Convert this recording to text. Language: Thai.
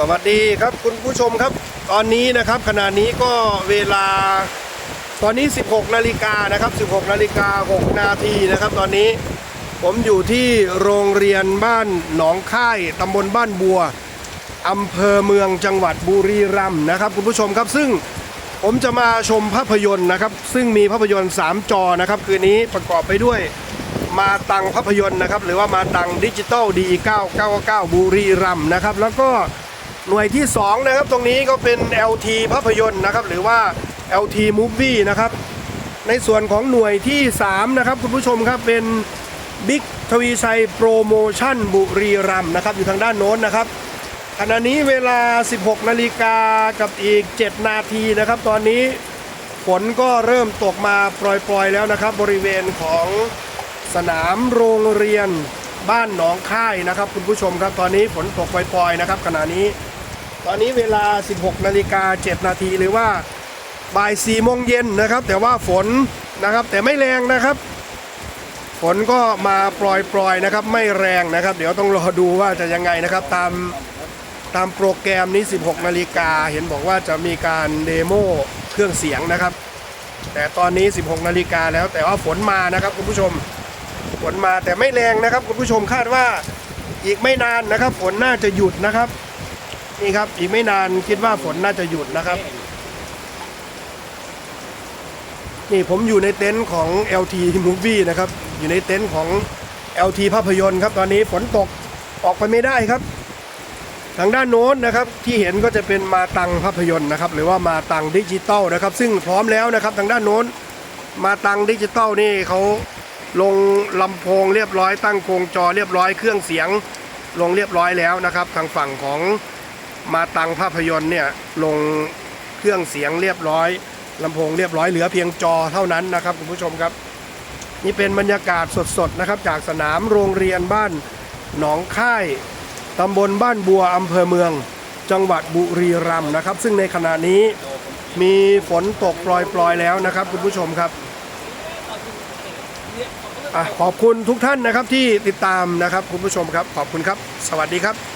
สวัสดีครับคุณผู้ชมครับ ตอนนี้นะครับขณะนี้ก็เวลาตอนนี้ 16นาฬิกานะครับ 16นาฬิกา6นาทีนะครับ ตอนนี้ผมอยู่ที่โรงเรียนบ้านหนองค่ายตำบลบ้านบัวอำเภอเมืองจังหวัดบุรีรัมย์นะครับ คุณผู้ชมครับซึ่งผมจะมาชมภาพยนตร์นะครับ ซึ่งมีภาพยนตร์ 3 จอนะครับ คืนนี้ประกอบไปด้วยมาตังภาพยนตร์นะครับ หรือว่ามาตังดิจิตอลดี999บุรีรัมย์นะครับ แล้วก็ หน่วยที่ 2 นะครับ ตรงนี้ก็เป็น LT ภาพยนตร์นะครับ หรือว่า LT Movie นะครับ ในส่วนของหน่วยที่ 3 นะครับ คุณผู้ชมครับเป็นบิ๊กทวีชัยโปรโมชั่นบุรีรัมนะครับ อยู่ทางด้านโน้นนะครับขณะนี้เวลา 16 นาฬิกากับอีก 7 นาทีนะครับ ตอนนี้ฝนก็เริ่มตกมาปล่อยๆแล้วนะครับ บริเวณของสนามโรงเรียนบ้านหนองค่ายนะครับ คุณผู้ชมครับตอนนี้ฝนตกปล่อยๆนะครับ ขณะนี้ ตอนนี้เวลา 16นาฬิกา7นาทีหรือว่าบ่าย4โมงเย็นนะครับ แต่ว่าฝนนะครับแต่ไม่แรงนะครับ ฝนก็มาปล่อยๆนะครับ ไม่แรงนะครับ เดี๋ยวต้องรอดูว่าจะยังไงนะครับ ตามตามโปรแกรมนี้ 16นาฬิกาเห็นบอกว่าจะมีการเดโมเครื่องเสียงนะครับ แต่ตอนนี้ 16นาฬิกาแล้วแต่ว่าฝนมานะครับคุณผู้ชมฝนมาแต่ไม่แรงนะครับคุณผู้ชมคาดว่าอีกไม่นานนะครับ ฝนน่าจะหยุดนะครับ นี่ครับอีกไม่นานคิดว่าฝนน่าจะหยุดนะครับ นี่ผมอยู่ในเต็นท์ของ LT Movie นะครับ อยู่ในเต็นท์ของ LT ภาพยนตร์ครับ ตอนนี้ฝนตกออกไปไม่ได้ครับ ทางด้านโน้นนะครับที่เห็นก็จะเป็นมาตังภาพยนตร์นะครับ หรือว่ามาตังดิจิตอลนะครับ ซึ่งพร้อมแล้วนะครับ ทางด้านโน้นมาตังดิจิตอลนี่เขาลงลำโพงเรียบร้อยตั้งโครงจอเรียบร้อยเครื่องเสียงลงเรียบร้อยแล้วนะครับ ทางฝั่งของ มาตังภาพยนตร์เนี่ยลงเครื่องเสียงเรียบร้อยลำโพงเรียบร้อยเหลือเพียงจอเท่านั้นนะครับคุณผู้ชมครับ นี่เป็นบรรยากาศสดๆนะครับ จากสนามโรงเรียนบ้านหนองค่ายตำบลบ้านบัวอำเภอเมือง จังหวัดบุรีรัมย์นะครับ ซึ่งในขณะนี้มีฝนตกปล่อยๆแล้วนะครับ คุณผู้ชมครับอะขอบคุณทุกท่านนะครับที่ติดตามนะครับคุณผู้ชมครับ ขอบคุณครับ สวัสดีครับ